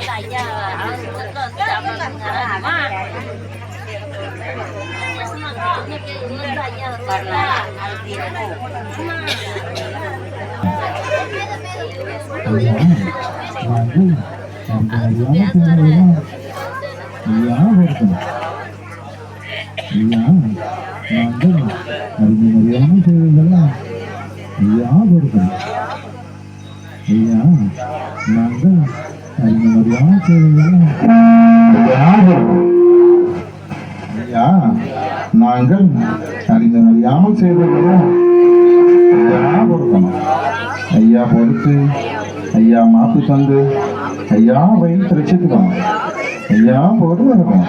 வந்துட்டு ஐயா வந்து ஐயா வருவாங்களா ஐயா நாங்கள் அறிந்து அறியாமல் செய்தோம் ஐயா பொறுக்கணும் ஐயா பொறுத்து ஐயா மாப்பு தந்து ஐயா வயிற்று ரசித்துக்கணும் ஐயா பொறுவரும்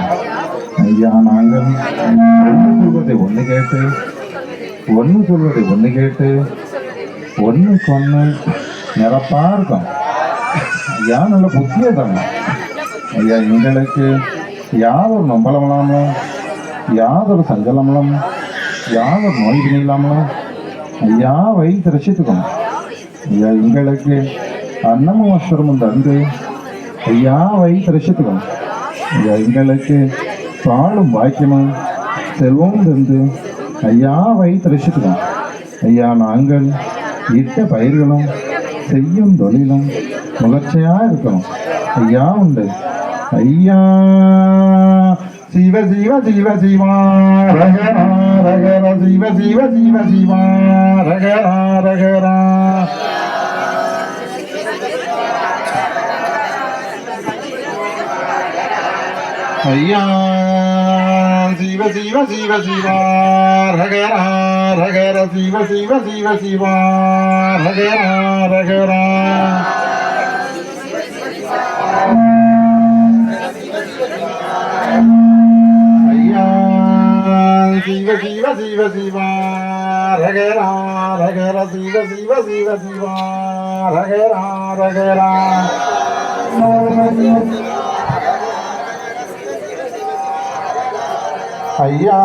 ஐயா நாங்கள் ஒன்று சொல்வதை ஒன்று கேட்டு ஒன்று சொல்வதை ஒன்று கேட்டு ஒன்று கொன்று நிரப்பா இருக்கும் ஐயா நல்ல புத்தியை தரணும். ஐயா எங்களுக்கு யாதொரு நம்பலமலாமலும் யாதொரு சஞ்சலமலம் யாதொரு நோய் இல்லாமலும் ஐயா வயிற்று ரசித்துக்கணும் ஐயா எங்களுக்கு அன்னமும் அஸ்வரமும் தந்து ஐயா வயிற்று ரசித்துக்கணும் ஐயா எங்களுக்கு பாலும் வாக்கியமும் செல்வம் தந்து ஐயா வயிற்று ரசித்துக்கணும் ஐயா நாங்கள் இட்ட பயிர்களும் செய்யும் தொழிலும் முகர்ச்சியா இருக்கணும் ஐயா உண்டு ஐயா சிவ சிவ சிவ சிவா ரகரா ரகர சிவ சிவ சிவ சிவா ரகரா ரகரா ஐயா சிவ சிவ சிவ சிவா ரகரா ரகர சிவ சிவ சிவ சிவ சிவா ரகரா ரகர சிவ சிவ சிவ சிவா ரகரா ரகரா ஐயா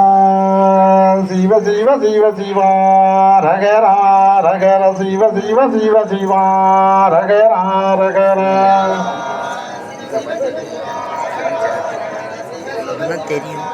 சிவ சிவ சிவ சிவா ரகரா ரகர சிவ சிவ சிவ சிவா ரகரா ரகர தெரியும்.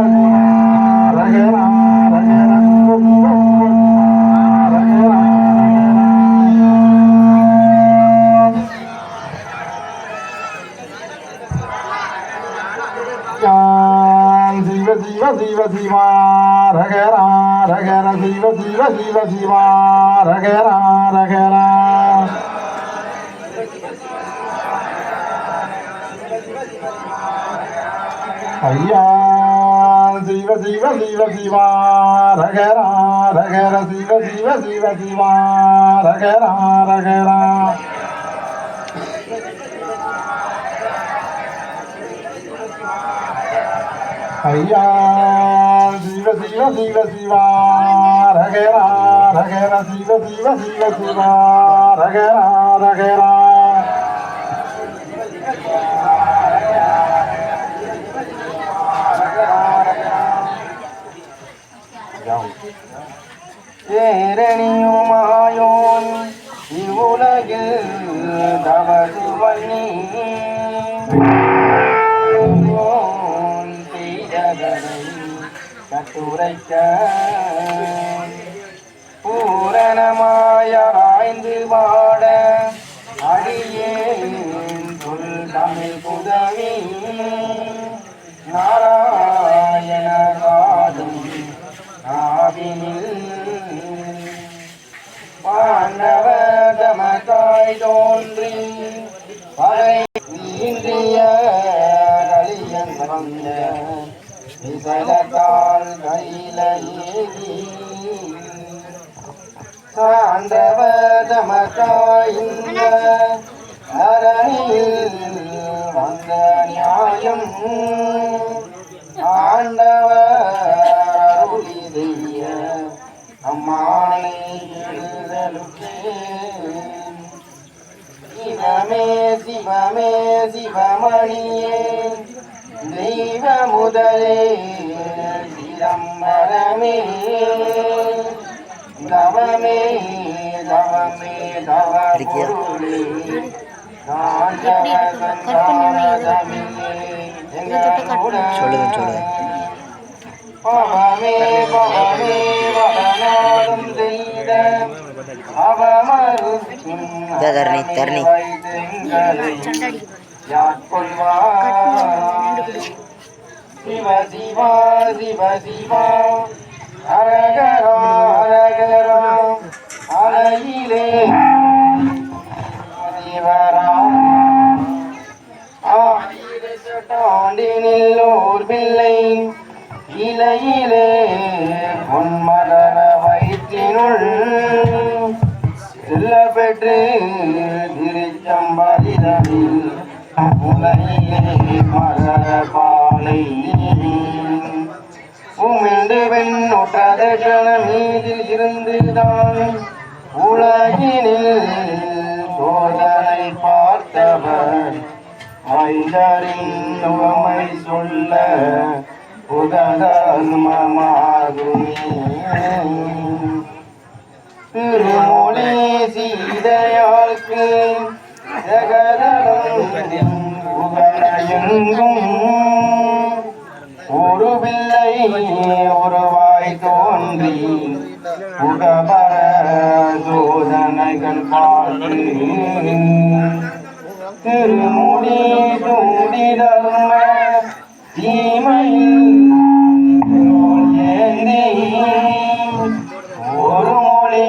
சிவ சிவ சிவா ரகரா ரகர சிவ சிவ சிவ சிவா ரகரா ரகரா ஐயா சிவ சிவ சிவ சிவா ரகரா ரகர சிவ சிவ சிவ சிவா ரகரா ரகரா ஐயா சிவ சிவ சிவ சிவா ரகரா ரகர சிவ சிவ சிவ சிவா ரகரா ரகரா ஏரணியுமாயோன் இவ்வுலகில் தவறு வன்னி. கட்டுரைக்க பூரணமாய ஆய்ந்து பாட அடியேன் சொல் தமிழ் புதவி நாராயண காதும் நாவினில் பாண்டவர் தமக்காய் தோன்றி படை இந்திய கலியன் வந்த விசலத்தால் கையில ஏகி சாண்டவர் தமக்காய் இந்த அரணியில் வந்த நியாயம் ஆண்டவர் அருளி செய்ய அம்மானை சிவமே சிவமே சிவமணியே. தெய்வ முதலே சிதம்பரமே. தவமே தவமே தவ பொருளே சொல்லுங்க, சொல்லுங்க. பவமே பவமே வடநாடும் செய்த அவமருத்தும் இதோ தரணி, தரணி. சிவ சிவா சிவ சிவா அரகரா அரகரா அலையிலே இரண்டு வெண்ணூற்றாத கணமீதில் இருந்துதான் உலகினில் சோதனை பார்த்தவர் மைதரின் உவமை சொல்ல உதகர்மமாகும். திருமொழி சீதையாளுக்கு ஜெகதலம் புகழையெங்கும் ஒரு பிள்ளை தோன்றி புகபர சோதனைகள் பார்த்து திருமுடி சூடி தர்ம ஒரு மொழி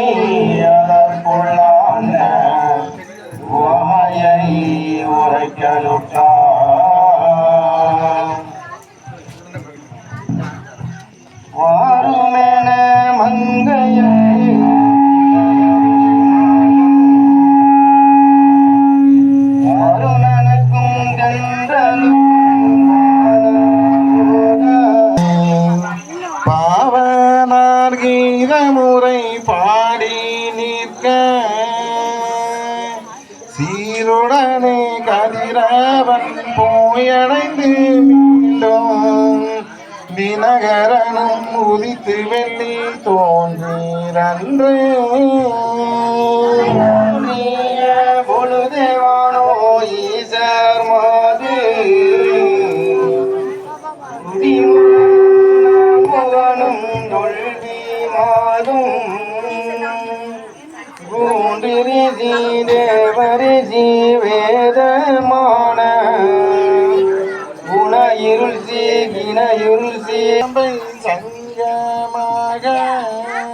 சங்கமாக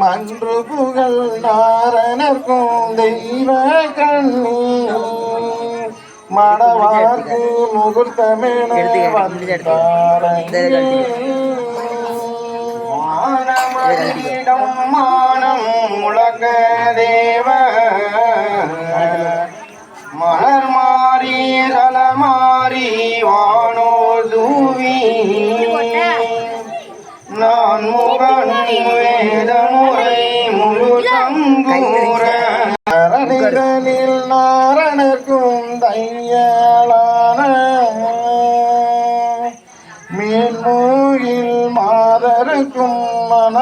மன்று புகழ் நாரணர்க்கும் தெய்வ கண்ணி. மணவார்க்கு முகூர்த்தமென. மானமதிடம் மானம் முழக்க தேவ. மலர் மாறி தல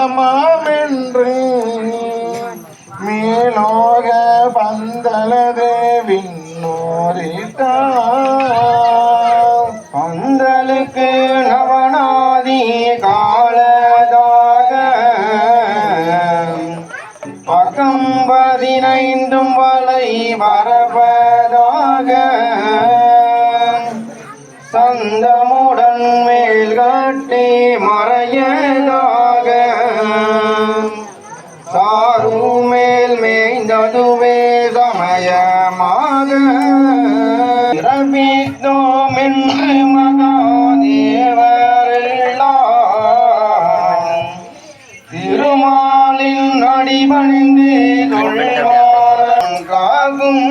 আমার தந்தமுடன் மேல் காட்டி மறையதாக. சாரு மேல் மேய்ந்ததுவே சமயமாக. ரபித்தோம் என்று மகாதேவரெல்லாம் திருமாலின் அடிபணிந்து தொழில் காகும்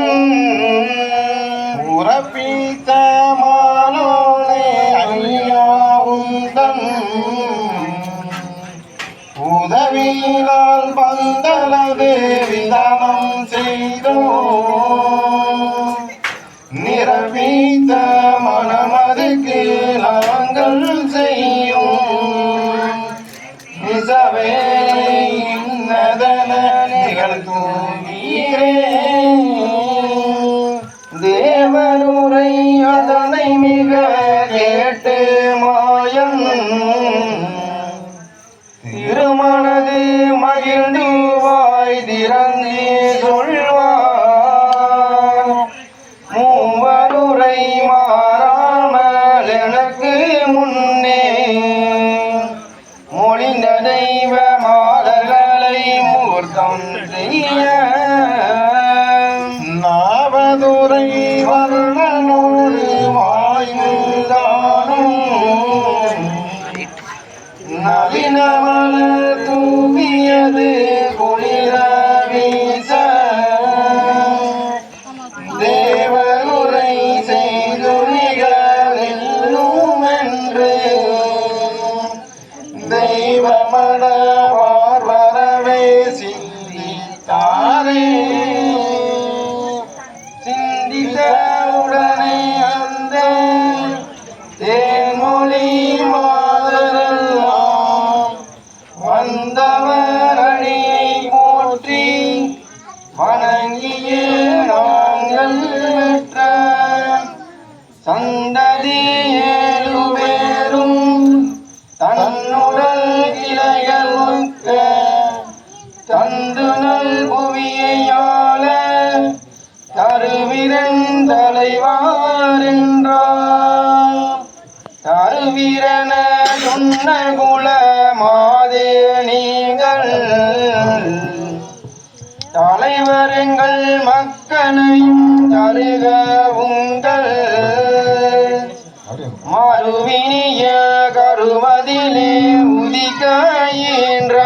உறப்பித்த பந்தளவு விதமம் செய்தோம் நிரபித்த மனமதுக்கு நாங்கள் செய்யும். நிசவே தேன்மொழி மாதரெல்லாம் வந்தவர் அடியை போற்றி வணங்கிய நாங்கள் பெற்ற சந்ததி ஏழு பேரும் தன்னுடல் கிளைகள் தந்து நல் என்றார் வீரன சொன்ன குல மாதே நீங்கள் தலைவருங்கள் மக்களையும் தருக உங்கள் மறுவினிய கருவதிலே உதிக்க என்ற